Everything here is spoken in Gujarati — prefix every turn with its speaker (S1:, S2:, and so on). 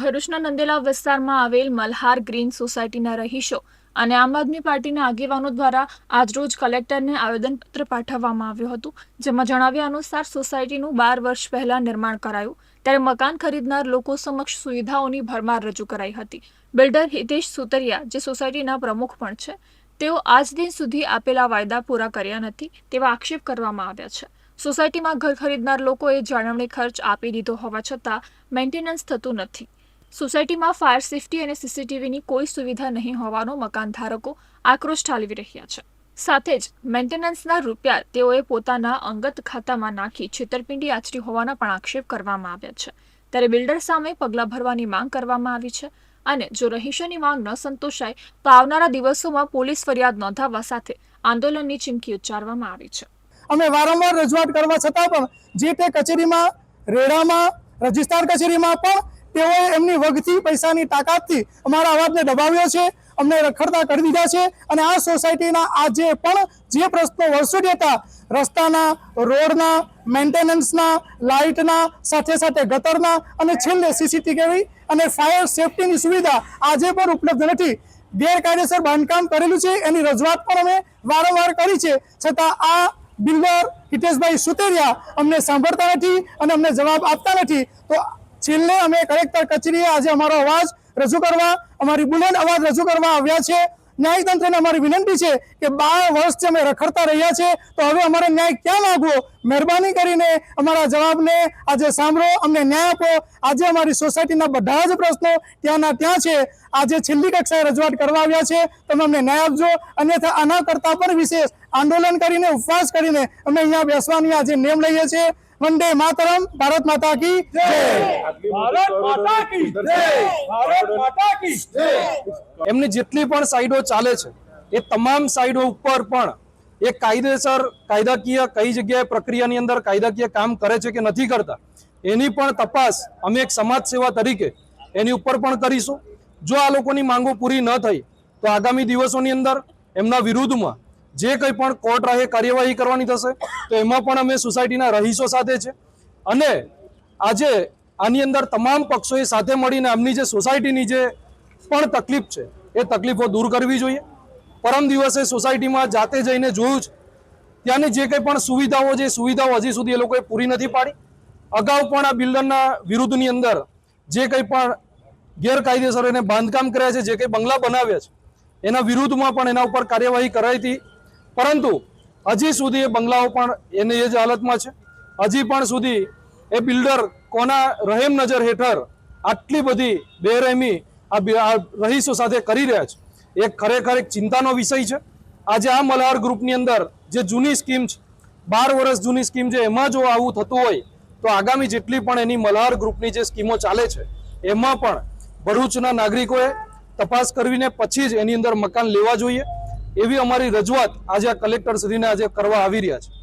S1: ભરૂચના નંદેલા વિસ્તારમાં આવેલ મલ્હાર ગ્રીન સોસાયટીના રહીશો અને આમ આદમી પાર્ટીના આગેવાનો દ્વારા આજરોજ કલેક્ટરને આવેદનપત્ર પાઠવવામાં આવ્યું હતું, જેમાં જણાવ્યા અનુસાર સોસાયટીનું બાર વર્ષ પહેલા નિર્માણ કરાયું. ત્યારે મકાન ખરીદનાર લોકો સમક્ષ સુવિધાઓની ભરમાર રજૂ કરાઈ હતી. બિલ્ડર હિતેશ સુતરિયા, જે સોસાયટીના પ્રમુખ પણ છે, તેઓ આજ દિન સુધી આપેલા વાયદા પૂરા કર્યા નથી તેવા આક્ષેપ કરવામાં આવ્યા છે. સોસાયટીમાં ઘર ખરીદનાર લોકોએ જાળવણી ખર્ચ આપી દીધો હોવા છતાં મેન્ટેનન્સ થતું નથી. સોસાયટીમાં ફાયર સેફટી અને સીસીટીવીની કોઈ સુવિધા નહીં હોવાનો મકાન ધારકો આક્રોશ ઠાલવી રહ્યા છે. સાથે જ મેન્ટેનન્સના રૂપિયા તેઓએ પોતાના અંગત ખાતામાં નાખી છેતરપિંડી આચરી હોવાના પણ આક્ષેપ કરવામાં આવ્યા છે. ત્યારે બિલ્ડર સામે પગલાં ભરવાની માંગ કરવામાં આવી છે અને જો રહીશોની માંગ ન સંતોષાય, તો આવનારા દિવસોમાં પોલીસ ફરિયાદ નોંધાવવા સાથે આંદોલનની ચીમકી ઉચ્ચારવામાં આવી છે.
S2: અમે વારંવાર રજૂઆત કરવા છતાં પણ જે તે કચેરીમાં, રેડામાં, રજિસ્ટ્રાર કચેરીમાં પણ તેઓએ એમની વગથી પૈસાની તાકાતથી અમારા અવાજને દબાવ્યો છે, અમને રખડતા કરી દીધા છે અને આ સોસાયટીના આજે પણ જે પ્રશ્નો વર્ષોથી હતા, રસ્તાના, રોડના, મેન્ટેનન્સના, લાઇટના, સાથે સાથે ગટરના અને છેલ્લે સીસીટીવી અને ફાયર સેફટીની સુવિધા આજે પણ ઉપલબ્ધ નથી. ગેરકાયદેસર બાંધકામ કરેલું છે, એની રજૂઆત પણ અમે વારંવાર કરી છે. છતાં આ બિલ્ડર હિતેશભાઈ સુતેરિયા અમને સાંભળતા નથી અને અમને જવાબ આપતા નથી. તો છેલ્લે અમે કલેક્ટર કચેરીએ આજે અમારો અવાજ રજૂ કરવા, અમારી બુલંદ અવાજ રજૂ કરવા આવ્યા છે. ન્યાયતંત્રને અમારી વિનંતી છે કે બાર વર્ષથી અમે રખડતા રહ્યા છે. તો હવે અમારે ન્યાય ક્યાં માગવો મહેરબાની કરીને અમારા જવાબને આજે સાંભળો અમને ન્યાય આપો. આજે અમારી સોસાયટીના બધા જ પ્રશ્નો ત્યાંના ત્યાં છે. આજે છેલ્લી કક્ષાએ રજૂઆત કરવા આવ્યા છે. તમે અમને ન્યાય આપજો. અન્યથા આના કરતાં પણ વિશેષ આંદોલન કરીને ઉપવાસ કરીને અમે અહીંયા બેસવાની આજે નેમ લઈએ છીએ. વંદે માતરમ ભારત માતા કી જય.
S3: ભારત માતા કી જય. ભારત માતા કી જય.
S4: એમની જેટલી પણ સાઈડો ચાલે છે એ તમામ સાઈડો ઉપર પણ એ કાયદેસર કાયદાકીય કઈ જગ્યાએ પ્રક્રિયાની અંદર કાયદાકીય કામ કરે છે કે નથી કરતા, એની પણ તપાસ અમે એક સમાજ સેવા તરીકે એની ઉપર પણ કરીશું. જો આ લોકોની માંગો પૂરી ન થઈ, તો આગામી દિવસોની અંદર એમના વિરુદ્ધમાં જે કંઈ પણ કોર્ટ રાહે કાર્યવાહી કરવાની થશે, તો એમાં પણ અમે સોસાયટીના રહીશો સાથે છે. અને આજે આની અંદર તમામ પક્ષોએ સાથે મળીને એમની જે સોસાયટીની જે પણ તકલીફ છે, એ તકલીફો દૂર કરવી જોઈએ. પરમ દિવસે સોસાયટીમાં જાતે જઈને જોયું છે. ત્યાંની જે કંઈ પણ સુવિધાઓ છે સુવિધાઓ હજી સુધી એ લોકોએ પૂરી નથી પાડી. અગાઉ પણ આ બિલ્ડરના વિરુદ્ધની અંદર જે કંઈ પણ ગેરકાયદેસર એને બાંધકામ કર્યા છે, જે કંઈ બંગલા બનાવ્યા છે, એના વિરુદ્ધમાં પણ એના ઉપર કાર્યવાહી કરાઈ હતી. પરંતુ હજી સુધી એ બંગલાઓ પણ એની એ જ હાલતમાં છે. હજી પણ સુધી એ બિલ્ડર કોના રહેમ નજર હેઠળ આટલી બધી બેરહેમી આ રહીશો સાથે કરી રહ્યા છે. એક ખરેખર એક ચિંતાનો વિષય છે. આજે આ મલ્હાર ગ્રુપની અંદર જે જૂની સ્કીમ છે, બાર વર્ષ જૂની સ્કીમ છે, એમાં જો આવું થતું હોય, તો આગામી જેટલી પણ એની મલ્હાર ગ્રુપની જે સ્કીમો ચાલે છે, એમાં પણ ભરૂચના નાગરિકોએ તપાસ કરવીને પછી જ એની અંદર મકાન લેવા જોઈએ. એવી અમારી રજૂઆત આજે આ કલેક્ટર શ્રીને આજે કરવા આવી રહ્યા છે.